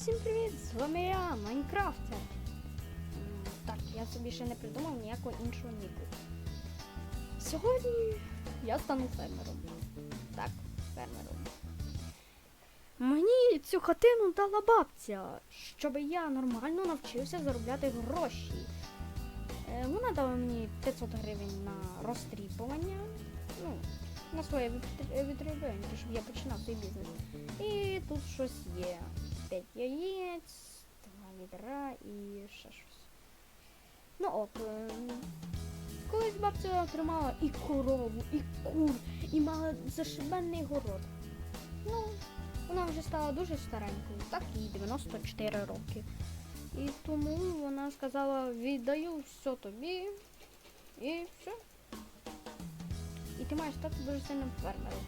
Всім привіт! З вами я, Майнкрафтер. Так, я собі ще не придумав ніякого іншого ніку. Сьогодні я стану фермером. Так, фермером. Мені цю хатину дала бабця, щоб я нормально навчився заробляти гроші. Е, Вона дала мені 500 гривень на розтріпування. Ну, на своє відтр- щоб я починав свій бізнес. І тут щось є. 5 яєць, 2 відра і ще щось. Ну ок. ем, Колись бабця тримала і корову, і кур, і мала зашибенний город. Ну, вона вже стала дуже старенькою, так їй 94 роки. І тому вона сказала, віддаю все тобі і все. І ти маєш стати дуже сильним фермером.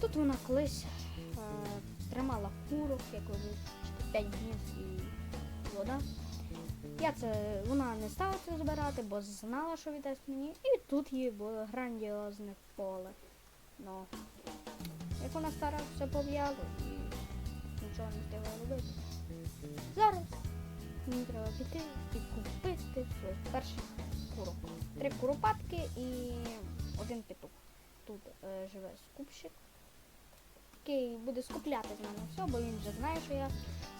Тут вона колись е, тримала курок, як ви бачите, 5 днів і вода. Я це, вона не стала це збирати, бо знала, що віддасть мені. І тут їй було грандіозне поле. Ну, як вона стара, все пов'яло і нічого не встигла робити. Зараз мені треба піти і купити своїх перших курок. Три куропатки і один петух. Тут е, живе скупщик, який буде скупляти з мене все, бо він вже знає, що я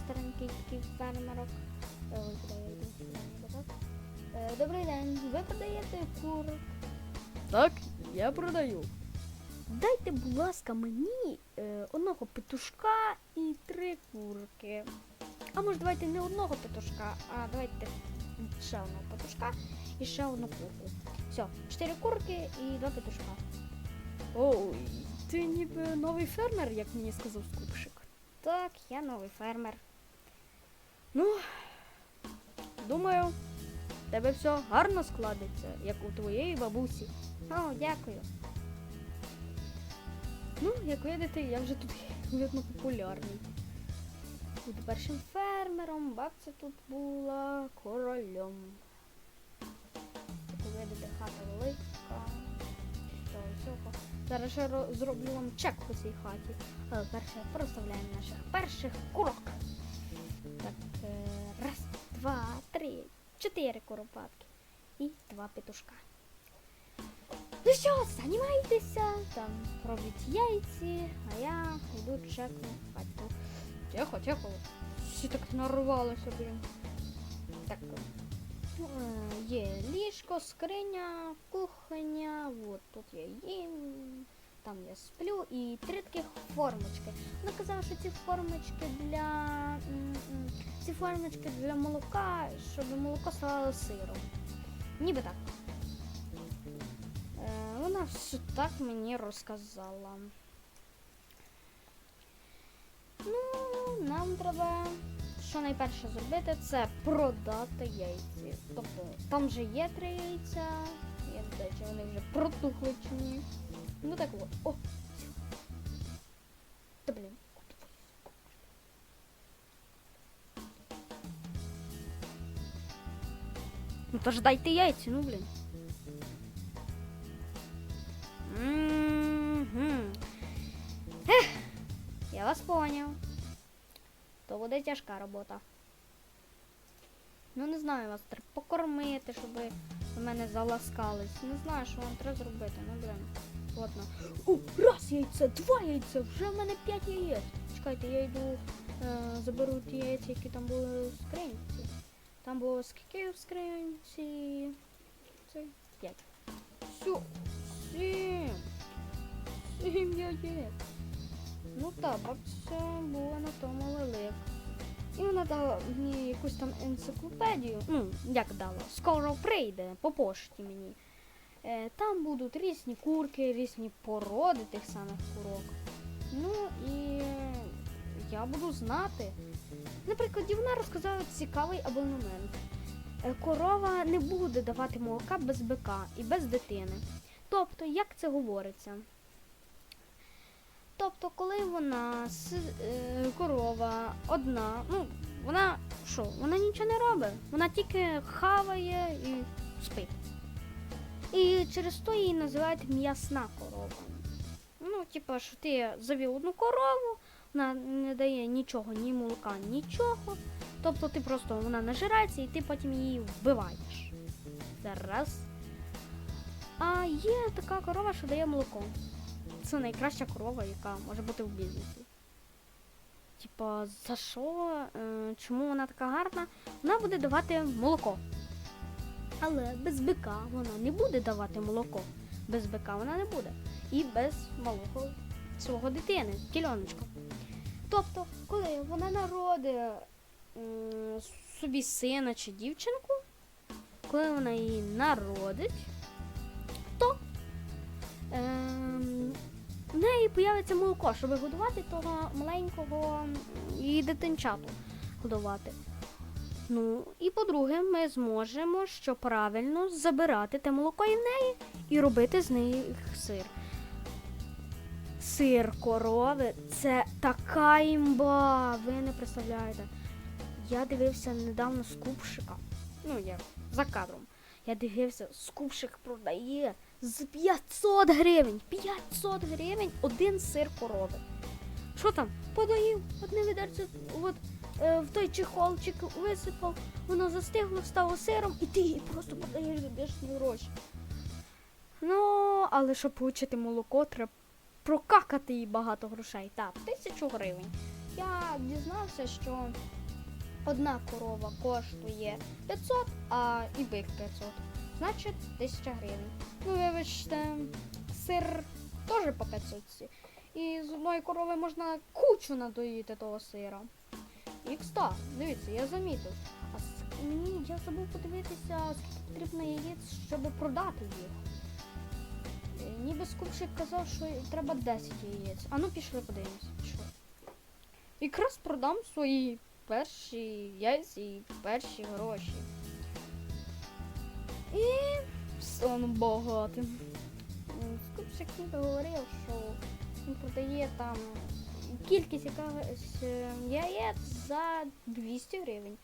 старенький такий фермерок. Е. Е, добрий день, ви продаєте курок? Так, я продаю. Дайте, будь ласка, мені е, одного петушка і три курки. А може давайте не одного петушка, а давайте ще одного петушка і ще одну курку. Все, чотири курки і два петушка. Ой, ти ніби новий фермер, як мені сказав скупщик. Так, я новий фермер. Ну, думаю, в тебе все гарно складеться, як у твоєї бабусі. О, дякую. Ну, як видите, я вже тут видно популярний. Буду першим фермером, бабця тут була королем. Як видите, хата велика. Всього. Зараз ро- зроблю вам чек по цій хаті. Але перше проставляємо наших перших курок. Так, е, раз, два, три, чотири куропатки. І два петушка. Ну що, займайтеся, там робіть яйці, а я йду чекну хату. Тихо, тихо. Всі так нарвалися, блін. Так. Ну, е, Є ліжко, скриня, кухня, от тут я їм, там я сплю і три таких формочки. Вона казала, що ці формочки для ці формочки для молока, щоб молоко ставало сиром. Ніби так. Е, Вона все так мені розказала. Ну, нам треба що найперше зробити, це продати яйці. Тобто там вже є три яйця. Я не знаю, чи вони вже протухли чи ні. Ну так от. О! Та блін. Ну то ж дайте яйці, ну блін. Тяжка робота. Ну не знаю, вас треба покормити, щоб ви мене заласкались. Не знаю, що вам треба зробити. Ну блин. Ладно. О, раз яйце, два яйця, вже в мене п'ять яєць. Чекайте, я йду е, заберу ті яйця, які там були в скринці. Там було скільки в скринці? Це п'ять. Все, сім. Сім яєць. Ну так, бабця була на тому велика. І вона дала мені якусь там енциклопедію. Ну, як дала? Скоро прийде по пошті мені. Е, там будуть різні курки, різні породи тих самих курок. Ну і я буду знати. Наприклад, вона розказала цікавий абонемент. Е, Корова не буде давати молока без бика і без дитини. Тобто, як це говориться? Тобто, коли вона е, корова одна, ну, вона що, вона нічого не робить, вона тільки хаває і спить. І через то її називають м'ясна корова. Ну, типа, що ти завів одну корову, вона не дає нічого, ні молока, нічого. Тобто ти просто вона нажирається і ти потім її вбиваєш. Це раз. А є така корова, що дає молоко. Це найкраща корова, яка може бути в бізнесі. Типа, за що? Е, чому вона така гарна? Вона буде давати молоко. Але без бика вона не буде давати молоко. Без бика вона не буде. І без малого свого дитини, тільоночка. Тобто, коли вона народить м, собі сина чи дівчинку, коли вона її народить, то в неї появиться молоко, щоб годувати того маленького її дитинчату годувати. Ну, і по-друге, ми зможемо, що правильно, забирати те молоко і в неї і робити з них сир. Сир корови це така імба. Ви не представляєте. Я дивився недавно скупщика. Ну, я за кадром. Я дивився, скупщик продає з 500 гривень. 500 гривень один сир корови. Що там? Подаїв, одне відерце, от е, в той чехолчик висипав, воно застигло, стало сиром, і ти її просто подаєш за бешені гроші. Ну, але щоб получити молоко, треба прокакати їй багато грошей. Так, тисячу гривень. Я дізнався, що одна корова коштує 500, а і бик 500. Значить, 1000 гривень. Ну, вибачте, сир теж по 500. І з одної корови можна кучу надоїти того сира. І кста, дивіться, я замітив. А с- мені я забув подивитися, скільки потрібно яєць, щоб продати їх. Е, Ніби скупщик казав, що треба 10 яєць. А ну пішли подивимось. Якраз продам свої перші яйця і перші гроші. І стану багатим. М, Скупщик ніби говорив, що він продає там кількість якогось е, яєць за 200 гривень.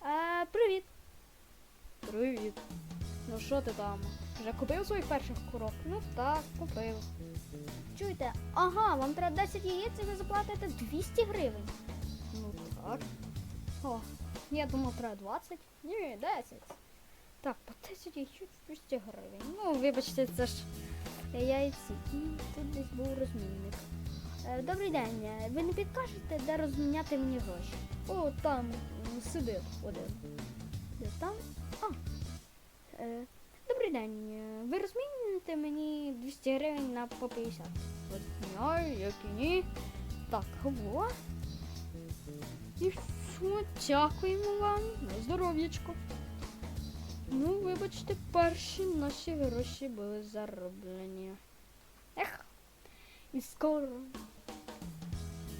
А, привіт. Привіт. Ну що ти там? Вже купив своїх перших курок? Ну так, купив. Чуєте, ага, вам треба 10 яєць і ви заплатите 200 гривень. Так. О, я думав, треба 20. Ні, 10. Так, по 10 яєць 200 гривень. Ну, вибачте, це ж яйці. І тут десь був розмінник. Е, Добрий день. Е, Ви не підкажете, де розміняти мені гроші? О, там сидить один. Де там? А. Е, Добрий день. Ви розміните мені 200 гривень на по 50. Розміняю, як і ні. Так, во. І що, дякуємо вам. На здоров'ячко. Ну, вибачте, перші наші гроші були зароблені. Ех. І скоро.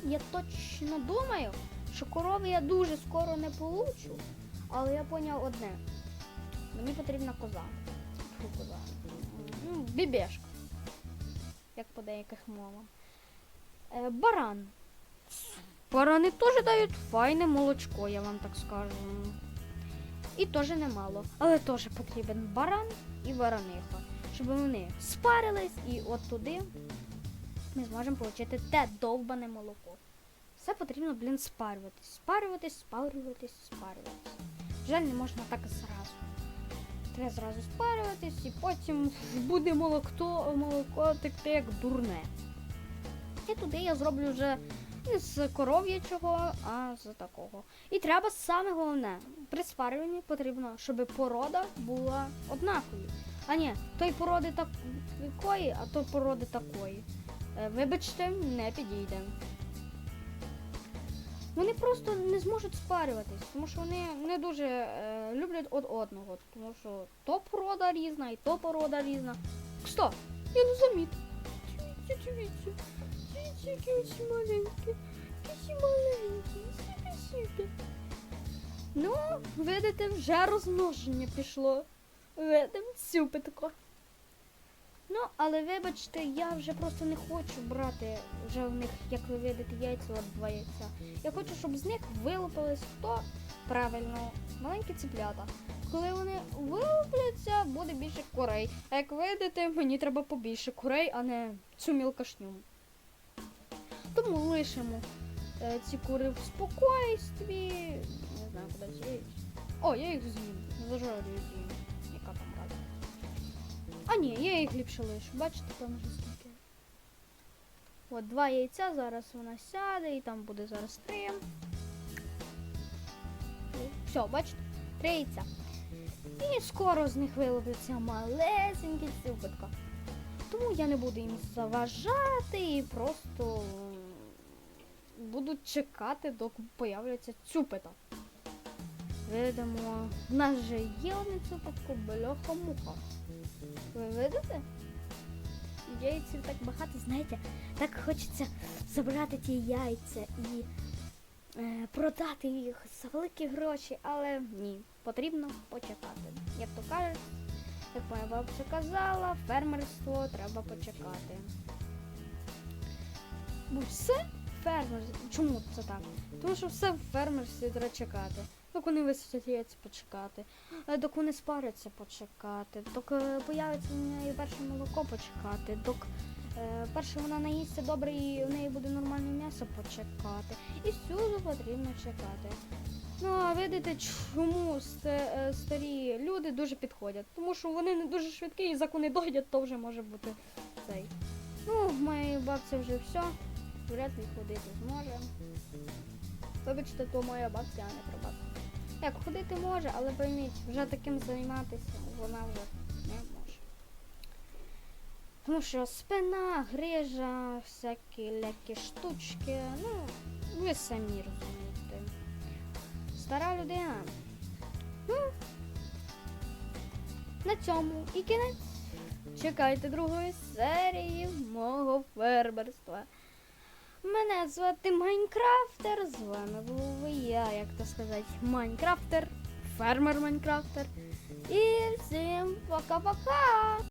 Я точно думаю, що корови я дуже скоро не получу. Але я поняв одне. Мені потрібна коза. Фу, коза. Ну, бібешка. Як по деяких мовам. Е, баран. Барани теж дають файне молочко, я вам так скажу. І теж немало. Але теж потрібен баран і ворониха. Щоб вони спарились і от туди ми зможемо отримати те довбане молоко. Все потрібно, блін, спарюватись. Спарюватись, спарюватись, спарюватись. Жаль, не можна так зразу. Треба зразу спарюватись і потім буде молоко, молоко текти як дурне. І туди я зроблю вже не з коров'ячого, а з такого. І треба саме головне, при спарюванні потрібно, щоб порода була однаковою. А ні, той породи такої, а то породи такої. Е, Вибачте, не підійде. Вони просто не зможуть спарюватись, тому що вони не дуже е, люблять од одного. Тому що то порода різна і то порода різна. Кста, я не замітив. Дивіться, дивіться. Дивіться, які ось маленькі. Які. Сіпі, сіпі. Ну, видите, вже розмноження пішло. Видим, сюпитко. Ну, але вибачте, я вже просто не хочу брати вже в них, як ви видите, яйця от два яйця. Я хочу, щоб з них вилупились хто правильно, маленькі ціплята. Коли вони вилупляться, буде більше курей. А як видите, мені треба побільше курей, а не цю мілкашню. Тому лишимо е, ці кури в спокойстві. Не знаю, куди ці. О, я їх з'їм. Зажарюю з'їм. Яка там рада. А ні, я їх ліпше лишу. Бачите, там вже скільки. От два яйця, зараз вона сяде і там буде зараз три. Все, бачите? Три яйця. І скоро з них виловляться малесенькі цюпитка. Тому я не буду їм заважати і просто буду чекати, доки появляться цюпита. Видимо, в нас вже є одне цюпитко, бляха-муха. Ви видите? Яйців так багато, знаєте, так хочеться забрати ті яйця і е, продати їх за великі гроші, але ні, потрібно почекати. Як то кажуть, як моя бабця казала, фермерство треба почекати. Бо все фермерство. Чому це так? Тому що все в фермерстві треба чекати. Доки вони висадять яйця почекати, е, доки вони спаряться почекати, доки появиться в неї перше молоко почекати, доки е, перше вона наїсться добре і в неї буде нормальне м'ясо почекати. І всюди потрібно чекати. Ну, а видите, чому е, старі люди дуже підходять? Тому що вони не дуже швидкі, і за вони дойдять, то вже може бути цей. Ну, в моїй бабці вже все. Вряд ли ходити зможе. Вибачте, то моя бабця, а не прабабця. Як ходити може, але пойміть, вже таким займатися вона вже не може. Тому що спина, грижа, всякі лякі штучки, ну, ви самі розумієте. Стара людина. Ну, на цьому і кінець. Чекайте другої серії мого фермерства. Мене звати Майнкрафтер, з вами був я, як то сказати, Майнкрафтер, фермер Майнкрафтер. І всім пока-пока!